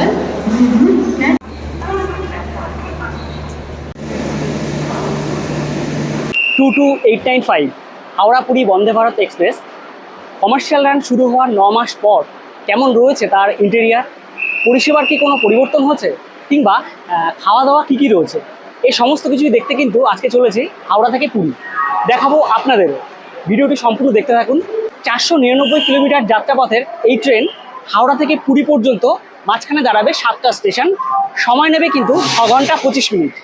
Mhm. Two two eight nine five Howrah Puri Vande Bharat express. Commercial run শুরু হওয়ার ন মাস পর কেমন রয়েছে তার ইন্টেরিয়ার পরিষেবার কি কোনো পরিবর্তন হচ্ছে কিংবা খাওয়া দাওয়া কী কী রয়েছে? এই সমস্ত কিছুই দেখতে কিন্তু আজকে চলেছে হাওড়া থেকে পুরী। দেখাবো আপনাদেরও। ভিডিওটি সম্পূর্ণ দেখতে থাকুন। চারশো নিরানব্বই কিলোমিটার যাত্রাপথের এই ট্রেন হাওড়া থেকে পুরী পর্যন্ত মাঝখানে দাঁড়াবে সাতটা স্টেশন। সময় নেবে কিন্তু ছ ঘণ্টা পঁচিশ মিনিট।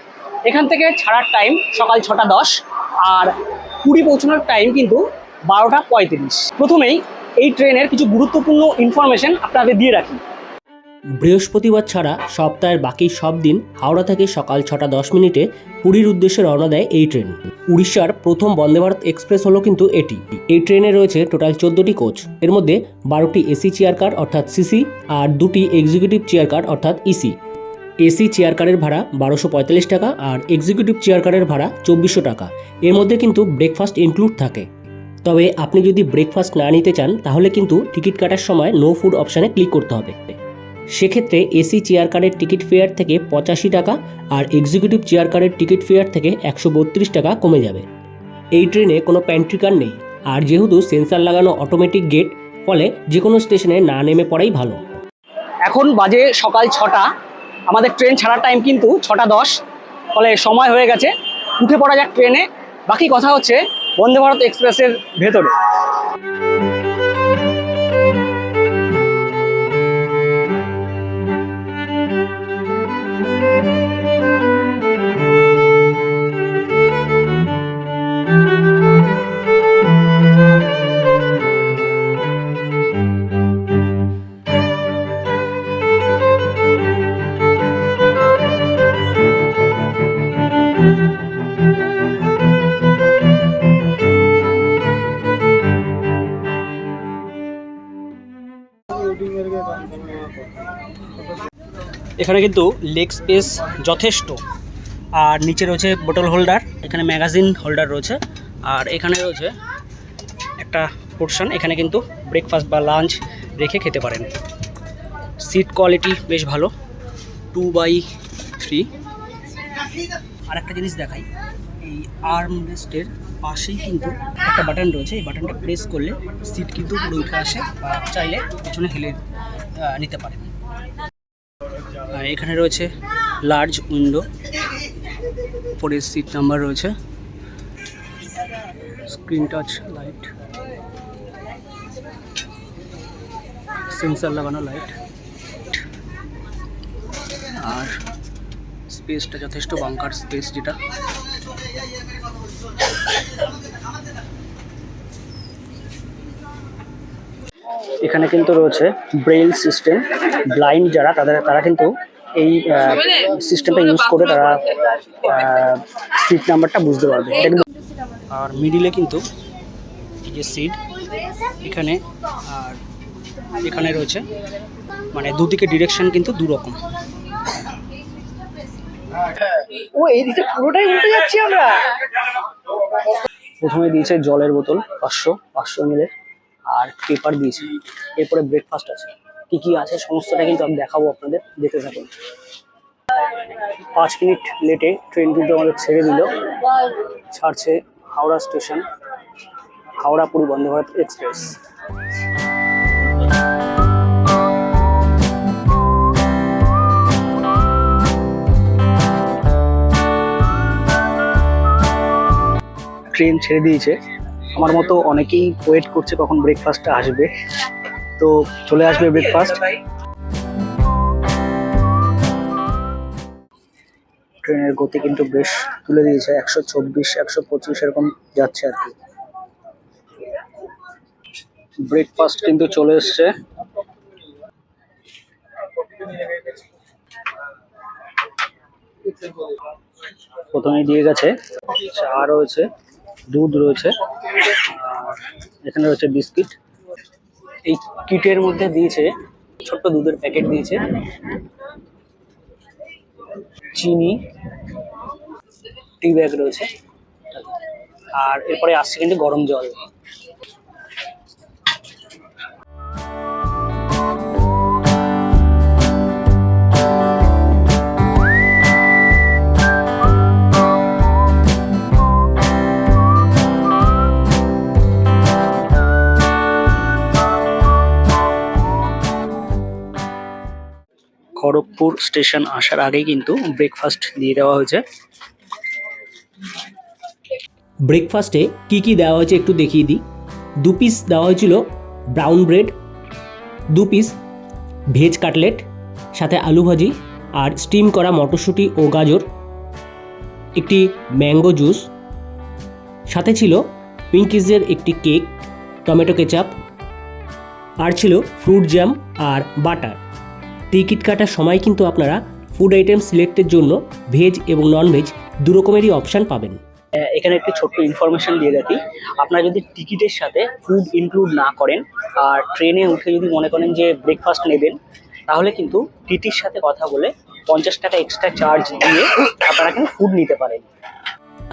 এখান থেকে ছাড়ার টাইম সকাল ছটা দশ আর পুরী পৌঁছানোর টাইম কিন্তু বারোটা পঁয়ত্রিশ। প্রথমেই এই ট্রেনের কিছু গুরুত্বপূর্ণ ইনফরমেশন আপনাদের দিয়ে রাখি। বৃহস্পতিবার ছাড়া সপ্তাহের বাকি সব দিন হাওড়া থেকে সকাল ছটা দশ মিনিটে পুরীর উদ্দেশ্যে রওনা দেয় এই ট্রেন। উড়িষ্যার প্রথম বন্দে ভারত এক্সপ্রেস হলো কিন্তু এটি। এই ট্রেনে রয়েছে টোটাল চোদ্দোটি কোচ। এর মধ্যে বারোটি এসি চেয়ার কার অর্থাৎ সিসি আর দুটি এক্সিকিউটিভ চেয়ার কার অর্থাৎ ইসি। এসি চেয়ার কারের ভাড়া বারোশো পঁয়তাল্লিশ টাকা আর এক্সিকিউটিভ চেয়ার কারের ভাড়া চব্বিশশো টাকা। এর মধ্যে কিন্তু ব্রেকফাস্ট ইনক্লুড থাকে। তবে আপনি যদি ব্রেকফাস্ট না নিতে চান, তাহলে কিন্তু টিকিট কাটার সময় নো ফুড অপশানে ক্লিক করতে হবে। সেক্ষেত্রে এসি চেয়ার কারের টিকিট ফেয়ার থেকে পঁচাশি টাকা আর এক্সিকিউটিভ চেয়ার কারের টিকিট ফেয়ার থেকে একশো বত্রিশ টাকা কমে যাবে। এই ট্রেনে কোনো প্যান্ট্রি কার নেই। আর যেহেতু সেন্সার লাগানো অটোমেটিক গেট ফলে যে কোনো স্টেশনে না নেমে পড়াই ভালো। এখন বাজে সকাল ছটা। আমাদের ট্রেন ছাড়ার টাইম কিন্তু ছটা দশ। ফলে সময় হয়ে গেছে। উঠে পড়া যাক ট্রেনে। বাকি কথা হচ্ছে বন্দে ভারত এক্সপ্রেসের ভেতরে। এখানে কিন্তু লেগ স্পেস যথেষ্ট। আর নিচে রয়েছে বোটল হোল্ডার, এখানে ম্যাগাজিন হোল্ডার রয়েছে। আর এখানে রয়েছে একটা পোর্শন, এখানে কিন্তু ব্রেকফাস্ট বা লাঞ্চ রেখে খেতে পারেন। সিট কোয়ালিটি বেশ ভালো, টু বাই থ্রি। আর একটা জিনিস দেখাই, এই আর্ম রেস্টের পাশেই কিন্তু একটা বাটন রয়েছে। এই বাটনটা প্রেস করলে সিট কিন্তু উঠে আসে বা চাইলে পেছনে হেলে নিতে পারেন। আর এখানে রয়েছে লার্জ উইন্ডো উপরে সিট নাম্বার রয়েছে স্ক্রিন টাচ লাইট সেন্সার লাগানো লাইট আর স্পেসটা যথেষ্ট বাঙ্কার স্পেস যেটা। এখানে কিন্তু রয়েছে ব্রেইল সিস্টেম ব্লাইন্ড যারা তাদের তারা কিন্তু এই সিস্টেমটা ইউজ করে তারা সিট নাম্বারটা বুঝতে পারবে। আর মিডিলে কিন্তু যে সিট এখানে আর এখানে রয়েছে মানে দুদিকে ডিরেকশন কিন্তু দু রকম ও এইদিকে পুরোটাই উল্টে যাচ্ছি আমরা। প্রথমে দিয়েছে জলের বোতল পাঁচশো পাঁচশো মিলের আর পেপার দিয়েছে। এরপরে ব্রেকফাস্ট আছে। কি কি আছে সমস্তটা কিন্তু আমি দেখাবো আপনাদের। দেখতে থাকুন। পাঁচ মিনিট লেটে ট্রেন কিন্তু আমাদের ছেড়ে দিল। ছাড়ছে Howrah station Howrah Puri Vande Bharat express train ছেড়ে দিয়েছে। আমার মতো অনেকেই ওয়েট করছে কখন ব্রেকফাস্টটা আসবে। তো চলে আসবে ব্রেকফাস্ট ট্রেনের গতি কিন্তু বেশ তুলে দিয়েছে, একশো চব্বিশ, একশো পঁচিশ এরকম যাচ্ছে আর কি। ব্রেকফাস্ট কিন্তু চলে এসছে। প্রথমে দিয়ে গেছে। চা রয়েছে, দুধ রয়েছে। এখানে রয়েছে বিস্কিট। এই কিটের মধ্যে দিয়েছে ছোট্ট দুধের প্যাকেট দিয়েছে। চিনি, টি ব্যাগ রয়েছে। আর এরপরে আসছে কিন্তু গরম জল। খড়গপুর স্টেশন আসার আগেই কিন্তু ব্রেকফাস্ট দিয়ে দেওয়া হয়েছে। ব্রেকফাস্টে কি কি দেওয়া হয়েছে একটু দেখিয়ে দিই। দু পিস দেওয়া হয়েছিল ব্রাউন ব্রেড দু পিস ভেজ কাটলেট সাথে আলু ভাজি আর স্টিম করা মটরশুঁটি ও গাজর, একটি ম্যাঙ্গো জুস সাথে ছিল পিঙ্কিজের একটি কেক টমেটো কেচাপ আর ছিল ফ্রুট জ্যাম আর বাটার টিকিট কাটার সময় কিন্তু আপনারা ফুড আইটেম সিলেক্টের জন্য ভেজ এবং নন ভেজ দু রকমেরই অপশান পাবেন। এখানে একটি ছোট্ট ইনফরমেশন দিয়ে রাখি। আপনারা যদি টিকিটের সাথে ফুড ইনক্লুড না করেন আর ট্রেনে উঠে যদি মনে করেন যে ব্রেকফাস্ট নেবেন তাহলে কিন্তু টিটির সাথে কথা বলে পঞ্চাশ টাকা এক্সট্রা চার্জ দিয়ে আপনারা কিন্তু ফুড নিতে পারেন।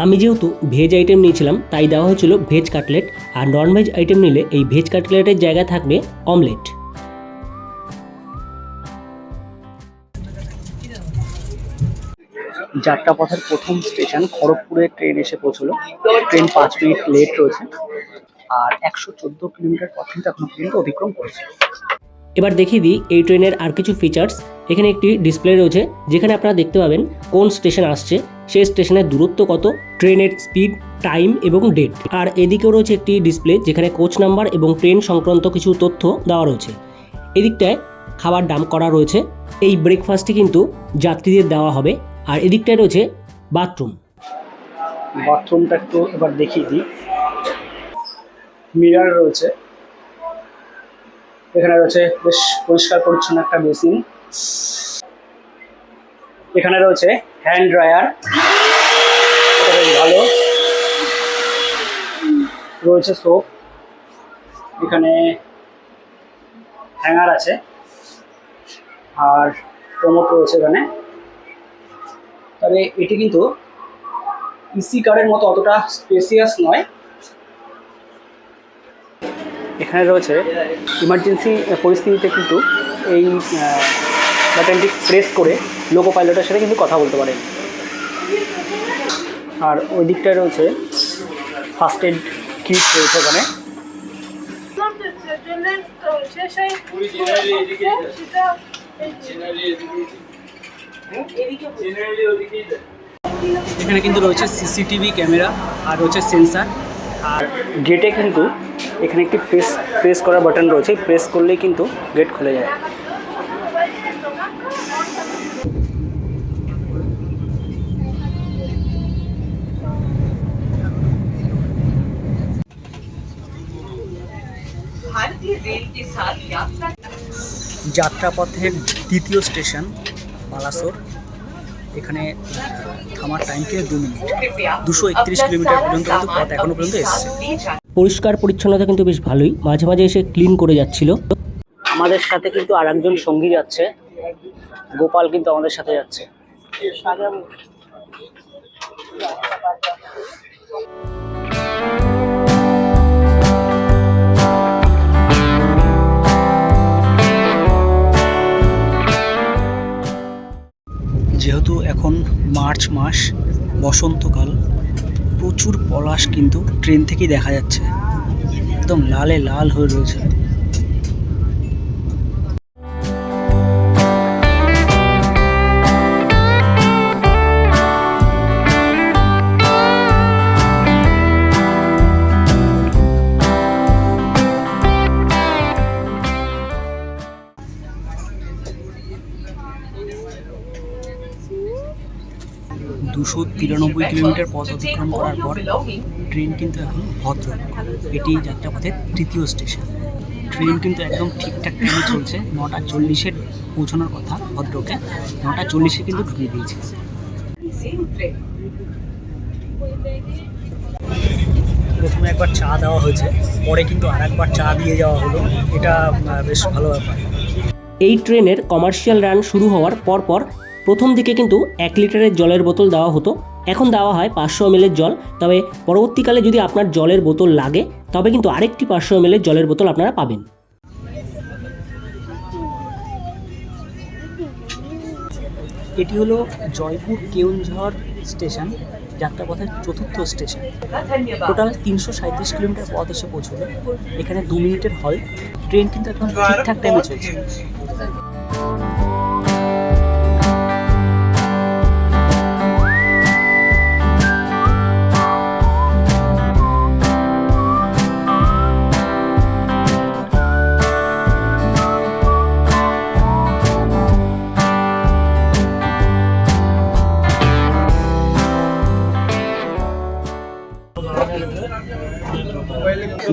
আমি যেহেতু ভেজ আইটেম নিয়েছিলাম তাই দেওয়া হয়েছিল ভেজ কাটলেট আর নন ভেজ আইটেম নিলে এই ভেজ কাটলেটের জায়গায় থাকবে অমলেট যাত্রাপথের প্রথম স্টেশন খড়গপুরে ট্রেন এসে পৌঁছলো। ট্রেন পাঁচ মিনিট লেট রয়েছে আর একশো চোদ্দ কিলোমিটার পথ কিন্তু এখনও পর্যন্ত অতিক্রম করেছে। এবার দেখিয়ে দিই এই ট্রেনের আর কিছু ফিচার্স এখানে একটি ডিসপ্লে রয়েছে, যেখানে আপনারা দেখতে পাবেন কোন স্টেশন আসছে, সেই স্টেশনের দূরত্ব কত ট্রেনের স্পিড টাইম এবং ডেট আর এদিকেও রয়েছে একটি ডিসপ্লে যেখানে কোচ নাম্বার এবং ট্রেন সংক্রান্ত কিছু তথ্য দেওয়া রয়েছে। এদিকটায় খাবার দাম করা রয়েছে। এই ব্রেকফাস্টটি কিন্তু যাত্রীদের দেওয়া হবে। আর এদিকটায় রয়েছে বাথরুম। বাথরুমটা একটু এবার দেখিয়ে দিই। মিরার রয়েছে। এখানে রয়েছে বেশ পরিষ্কার পরিচ্ছন্ন একটা বেসিন এখানে রয়েছে হ্যান্ড ড্রায়ার। ভালো। রয়েছে সোপ। এখানে হ্যাঙ্গার আছে। আর প্রমোট রয়েছে এখানে। তবে এটি কিন্তু ইসি কারের মতো অতটা স্পেসিয়াস নয়। এখানে রয়েছে ইমার্জেন্সি পরিস্থিতিতে কিন্তু এই বাটনটি প্রেস করে লোকো পাইলটের সাথে কিন্তু কথা বলতে পারেন। আর ওই দিকটায় রয়েছে ফার্স্ট এড কিট রয়েছে ওখানে। এখানে কিন্তু রয়েছে সিসিটিভি ক্যামেরা আর রয়েছে সেন্সার। আর গেটে কিন্তু এখানে একটি প্রেস প্রেস করার বাটন রয়েছে। প্রেস করলেই কিন্তু গেট খুলে যায়। যাত্রাপথের দ্বিতীয় স্টেশন বালাসোর। এখানে থামার টাইম ছিল দু মিনিট। দুশো একত্রিশ কিলোমিটার পর্যন্ত কিন্তু পথ এখনও পর্যন্ত এসছে। পরিষ্কার পরিচ্ছন্নতা কিন্তু বেশ ভালোই। মাঝে মাঝে এসে ক্লিন করে যাচ্ছিল। আমাদের সাথে কিন্তু আর একজন সঙ্গী যাচ্ছে। গোপাল কিন্তু আমাদের সাথে যাচ্ছে। Thank you. মার্চ মাস বসন্তকাল। প্রচুর পলাশ কিন্তু ট্রেন থেকেই দেখা যাচ্ছে। একদম লালে লাল হয়ে রয়েছে। তিরানব্বই কিলোমিটার পথ অতিক্রম করার পর ট্রেন কিন্তু এখন ভদ্র। এটি যাত্রাপথের তৃতীয় স্টেশন। ট্রেন কিন্তু একদম ঠিকঠাক ট্রেনে চলছে। নটা চল্লিশে পৌঁছানোর কথা ভদ্রকে। নটা চল্লিশে কিন্তু ঢুকিয়ে দিয়েছে। প্রথমে একবার চা দেওয়া হয়েছে। পরে কিন্তু আর একবার চা দিয়ে যাওয়া হলো। এটা বেশ ভালো ব্যাপার। এই ট্রেনের কমার্শিয়াল রান শুরু হওয়ার পরপর প্রথম দিকে কিন্তু এক লিটারের জলের বোতল দেওয়া হতো। এখন দেওয়া হয় পাঁচশো এমএলের জল। তবে পরবর্তীকালে যদি আপনার জলের বোতল লাগে, তবে কিন্তু আরেকটি পাঁচশো এমএলের জলের বোতল আপনারা পাবেন। এটি হলো জয়পুর কেউনঝড় স্টেশন, যাত্রাপথের চতুর্থ স্টেশন। টোটাল তিনশো সাঁত্রিশ কিলোমিটার পথ এসে পৌঁছলো এখানে দু মিনিটের হল ট্রেন কিন্তু এখন ঠিকঠাক টাইমে চলছে।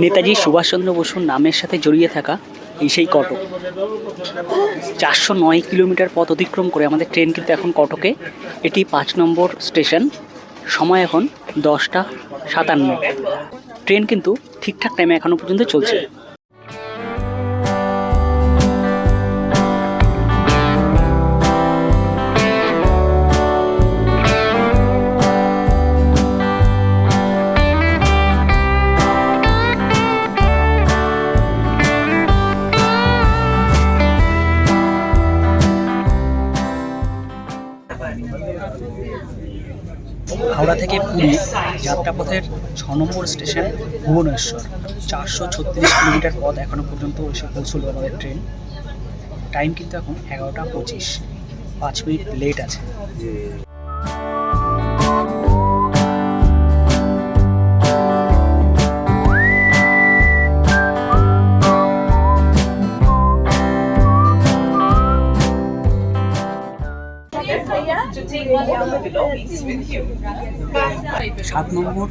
নেতাজি সুভাষচন্দ্র বসুর নামের সাথে জড়িয়ে থাকা এই সেই কটক। চারশো নয় কিলোমিটার পথ অতিক্রম করে আমাদের ট্রেন কিন্তু এখন কটকে। এটি পাঁচ নম্বর স্টেশন। সময় এখন দশটা সাতান্ন। ট্রেন কিন্তু ঠিকঠাক টাইমে এখনও পর্যন্ত চলছে। থেকে পুরী যাত্রাপথের ছ নম্বর স্টেশন ভুবনেশ্বর। চারশো ছত্রিশ কিলোমিটার পথ এখনও পর্যন্ত এসে পৌঁছলো আমাদের ট্রেন। টাইম কিন্তু এখন এগারোটা পঁচিশ। পাঁচ মিনিট লেট আছে। To take all the belongings with you. সাত নম্বর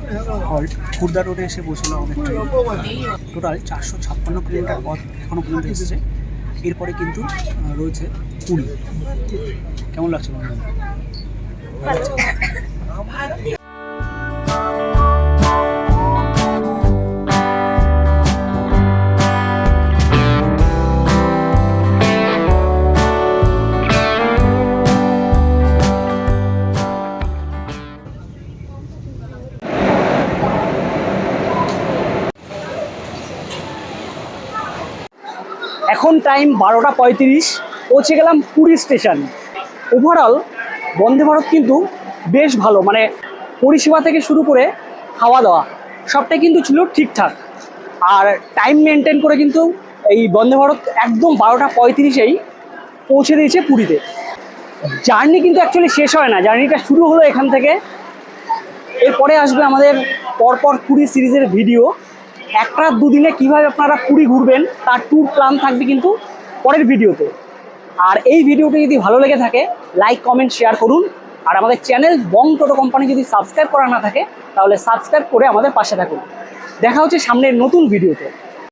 হল্ট খুর্দা রোডে এসে পৌঁছলো আমাদের ট্রেন। টোটাল চারশো ছাপ্পান্ন কিলোমিটার পথ এখনও পর্যন্ত এসেছে। এরপরে কিন্তু রয়েছে কুড়ি কেমন লাগছে এখন টাইম বারোটা পঁয়ত্রিশ, পৌঁছে গেলাম পুরী স্টেশন ওভারঅল বন্দে ভারত কিন্তু বেশ ভালো মানে পরিষেবা থেকে শুরু করে খাওয়া দাওয়া সবটাই কিন্তু ছিল ঠিকঠাক। আর টাইম মেনটেন করে কিন্তু এই বন্দে ভারত একদম বারোটা পঁয়ত্রিশেই পৌঁছে দিয়েছে পুরীতে। জার্নি কিন্তু অ্যাকচুয়ালি শেষ হয় না জার্নিটা শুরু হলো এখান থেকে। এরপরে আসবে আমাদের পরপর পুরী সিরিজের ভিডিও একটা দুদিনে কীভাবে আপনারা পুরী ঘুরবেন, তার ট্যুর প্ল্যান থাকবে কিন্তু পরের ভিডিওতে। আর এই ভিডিওটি যদি ভালো লেগে থাকে লাইক কমেন্ট শেয়ার করুন। আর আমাদের চ্যানেল বং টোটো কোম্পানি যদি সাবস্ক্রাইব করা না থাকে, তাহলে সাবস্ক্রাইব করে আমাদের পাশে থাকুন। দেখা হচ্ছে সামনের নতুন ভিডিওতে।